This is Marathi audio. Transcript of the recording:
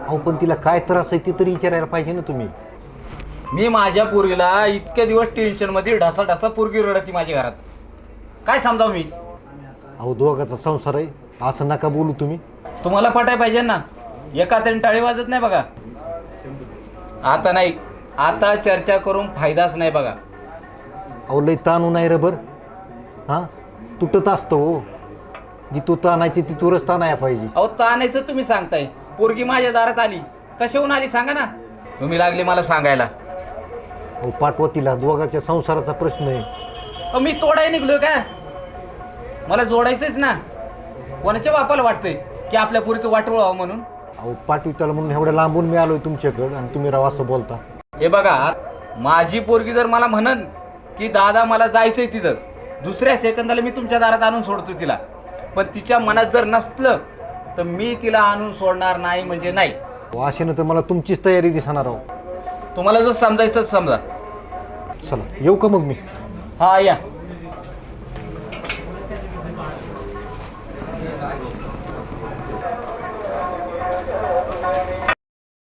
अहो पण तिला काय त्रास आहे ते तरी विचारायला पाहिजे ना तुम्ही. मी माझ्या पोरगीला इतक्या दिवस टेन्शनमध्ये ढसा ढसा पोरगी रडती माझ्या घरात. काय समजाव मी? अहो दोघाचा संसार आहे. असं नका बोलू तुम्ही. तुम्हाला पटाय पाहिजे ना. एका तरी टाळी वाजत नाही बघा. आता नाही. आता चर्चा करून फायदाच नाही बघा. अहो लय ताणू नाही रे बर. हां? तुटत असतं हो. जी तू ताणायची ती तुरच ताणाया पाहिजे. अहो ताणायचं तुम्ही सांगताय. पोरगी माझ्या दारात आली. कशाहून आली सांगा ना. तुम्ही लागले मला सांगायला. अहो पाठवा तिला दोघाच्या संसाराचा प्रश्न आहे. अहो, मी तोडाय निघलोय का? मला जोडायचंच ना. कोणाच्या बापाला वाटतंय की आपल्या पोरीचं वाटोळ व्हावं म्हणून? अहो पाठवी त्याला म्हणून एवढ्या लांबून मी आलोय तुमच्याकडं आणि तुम्ही राव असं बोलता. हे बघा माझी पोरगी जर मला म्हणन की दादा मला जायचंय तिथं दुसऱ्या सेकंदाला मी तुमच्या दारात आणून सोडतो तिला. पण तिच्या मनात जर नसलं तर मी तिला आणून सोडणार नाही म्हणजे नाही. अशानं तर मला तुमचीच तयारी दिसणार आहो. तुम्हाला जर समजायचं तर समजा. चला येऊ का मग मी? हा या.